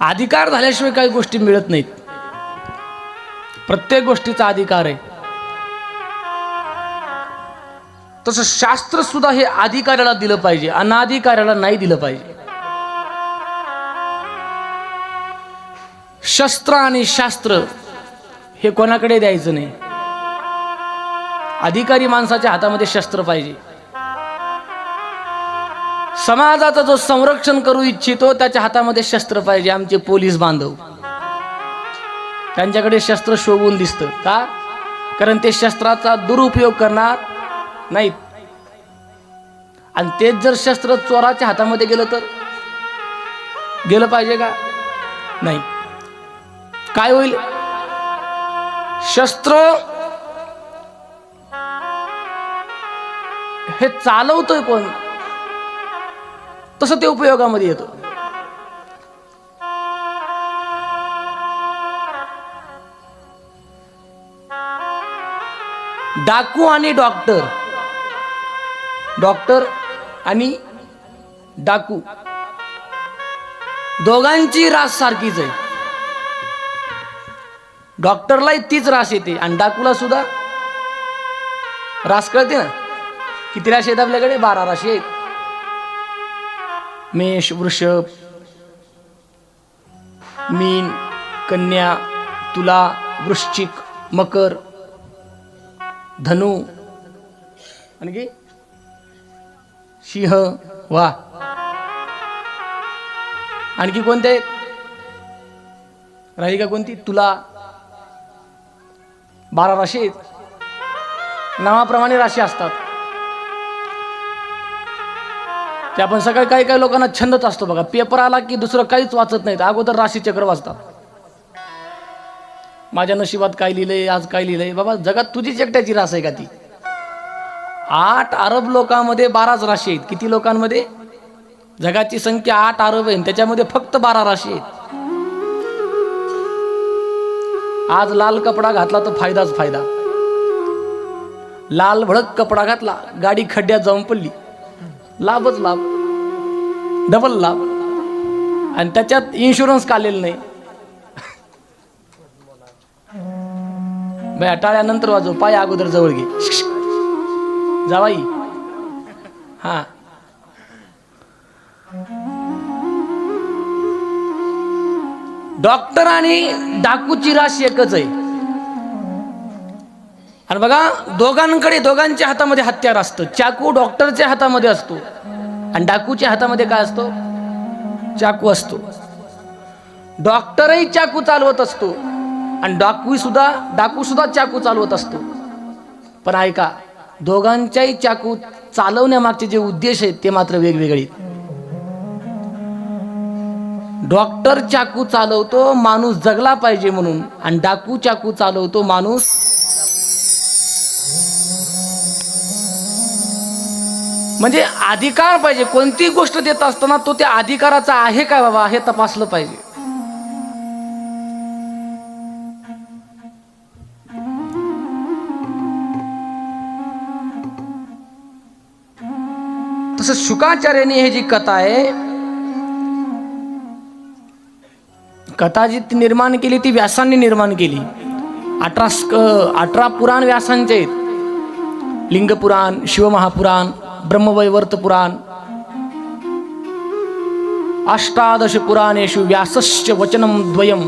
अधिकार झाल्याशिवाय काही गोष्टी मिळत नाहीत. प्रत्येक गोष्टीचा अधिकार आहे. तसं शास्त्र सुद्धा हे अधिकाऱ्याला दिलं पाहिजे अनाधिकाऱ्याला नाही दिलं पाहिजे. शस्त्र आणि शास्त्र हे कोणाकडे द्यायचं नाही. अधिकारी माणसाच्या हातामध्ये शस्त्र पाहिजे. समाजाचा जो संरक्षण करू इच्छितो त्याच्या हातामध्ये शस्त्र पाहिजे आमचे पोलीस बांधव. त्यांच्याकडे शस्त्र शोभून दिसतं. का? कारण ते शस्त्राचा दुरुपयोग करणार नाहीत. आणि तेच जर शस्त्र चोराच्या हातामध्ये गेलं तर? गेलं पाहिजे का? नाही. काय होईल? शस्त्र हे चालवतोय कोण? तसं ते उपयोगामध्ये येतं. डाकू आणि डॉक्टर. डॉक्टर आणि डाकू. दोघांची रास सारखीच आहे. डॉक्टरलाही तीच रास येते आणि डाकूला सुद्धा. रास कळते ना? किती राशी आहेत आपल्याकडे? बारा राशी आहेत. मेष वृषभ मीन कन्या तुला वृश्चिक मकर धनु आणखी सिंह वा. आणखी कोणते? राही राहिली का कोणती? तुला. बारा राशी आहेत. नावाप्रमाणे राशी असतात. ते आपण सकाळी काही काही लोकांना छंदच असतो बघा. पेपर आला की दुसरं काहीच वाचत नाहीत. अगोदर राशीचक्र वाचतात. माझ्या नशिबात काय लिहिलंय आज काय लिहिलंय? बाबा जगात तुझीच एकट्याची रास आहे का ती? आठ अरब लोकांमध्ये बाराच राशी आहेत. किती लोकांमध्ये? जगाची संख्या आठ अरब आहे. त्याच्यामध्ये फक्त बारा राशी आहेत. आज लाल कपडा घातला तर फायदाच फायदा. लाल भडक कपडा घातला. गाडी खड्ड्यात जाऊन पडली. लाभच लाभ. डबल लाभ. आणि त्याच्यात इन्शुरन्स काढलेलं नाही? बया टाळ्यानंतर वाजव. पाय अगोदर जवळ घे. जावाई हा. डॉक्टर आणि डाकूची राशी एकच आहे. आणि बघा दोघांकडे दोघांच्या हातामध्ये हत्यार असतं. चाकू डॉक्टरच्या हातामध्ये असतो. आणि डाकूच्या हातामध्ये काय असतो? चाकू असतो. डॉक्टरही चाकू चालवत असतो. आणि डाकू सुद्धा डाकू सुद्धा चाकू चालवत असतो. पण ऐका दोघांच्याही चाकू चालवण्यामागचे जे उद्देश आहेत ते मात्र वेगवेगळे डॉक्टर चाकू चालवतो माणूस जगला पाहिजे म्हणून. आणि डाकू चाकू चालवतो माणूस म्हणजे अधिकार पाहिजे. कोणती गोष्ट देत असताना तो त्या अधिकाराचा आहे का बाबा हे तपासलं पाहिजे. तसं शुकाचार्याने हे जी कथा आहे कथा जी ती निर्माण केली ती व्यासांनी निर्माण केली. अठरा अठरा पुराण व्यासांचे आहेत. लिंगपुराण शिवमहापुराण ब्रह्मवैवर्त पुराण अष्टादश पुराणेषु व्यासस्य वचनं द्वयं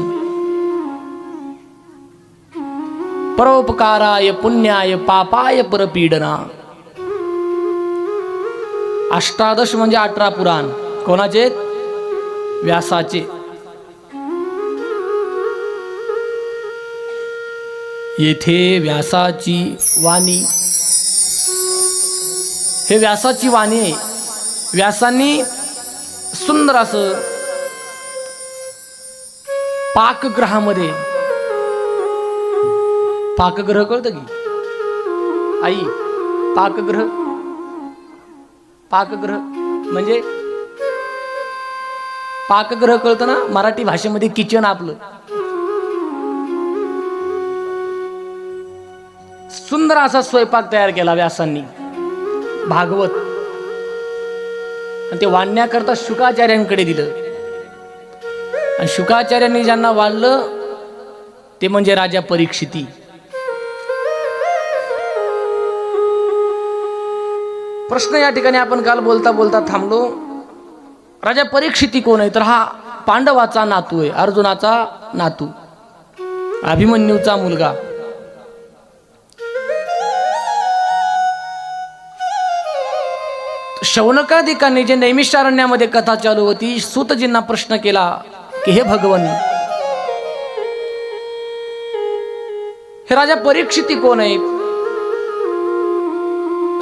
परोपकाराय पुण्याय पापाय परपीडना। अष्टादश म्हणजे अठरा पुराण। कोणाचे? व्यासाचे। येथे व्यासाची वाणी हे व्यासाची वाणी आहे. व्यासांनी सुंदर असं पाकग्रहामध्ये पाकग्रह कळतं की? आई पाकग्रह? पाकग्रह म्हणजे पाकग्रह कळतं ना? मराठी भाषेमध्ये किचन आपलं. सुंदर असा स्वयंपाक तयार केला व्यासांनी. भागवत. आणि ते वाढण्याकरता शुकाचार्यांकडे दिलं. आणि शुकाचार्यांनी ज्यांना वाढलं ते म्हणजे राजा परीक्षिती. प्रश्न या ठिकाणी आपण काल बोलता बोलता थांबलो. राजा परीक्षिती कोण आहे? तर हा पांडवाचा नातू आहे अर्जुनाचा नातू. अभिमन्यूचा मुलगा. शौनकाधिकांनी जे नैमिषारण्यामध्ये कथा चालू होती सुतजींना प्रश्न केला की हे भगवन हे राजा परीक्षिती कोण आहे?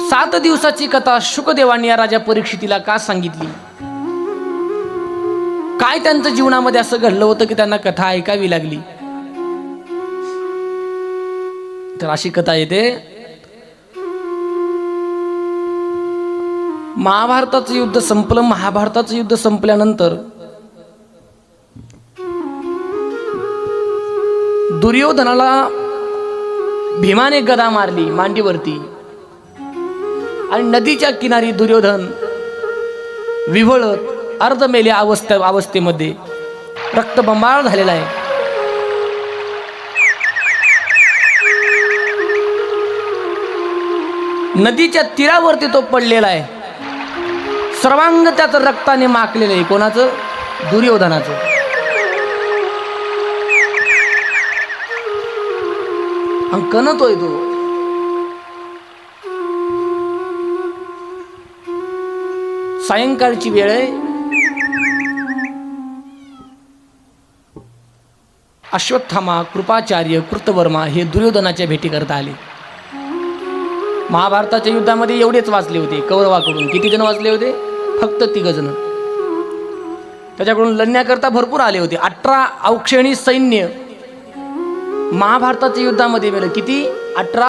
सात दिवसाची कथा शुकदेवांनी या राजा परीक्षितीला का सांगितली? काय त्यांचं जीवनामध्ये असं घडलं होतं की त्यांना कथा ऐकावी लागली? तर अशी कथा येते महाभारताचं युद्ध संपलं महाभारताचं युद्ध संपल्यानंतर दुर्योधनाला भीमाने गदा मारली मांडीवरती. आणि नदीच्या किनारी दुर्योधन विव्हळत अर्धमेल्या अवस्थे अवस्थेमध्ये रक्तबंबाळ झालेला आहे. नदीच्या तीरावरती तो पडलेला आहे. सर्वांग त्याचं रक्ताने माकलेलं आहे. कोणाचं? दुर्योधनाचं. आणि कणतोय तो. सायंकाळची वेळ आहे. अश्वत्थामा कृपाचार्य कृतवर्मा हे दुर्योधनाच्या भेटी करता आले. महाभारताच्या युद्धामध्ये एवढेच वाचले होते कौरवाकडून. किती जण वाचले होते? फक्त तिघ जण त्याच्याकडून लढण्याकरता भरपूर आले होते. अठरा औक्षणी सैन्य महाभारताच्या युद्धामध्ये मेलं किती? अठरा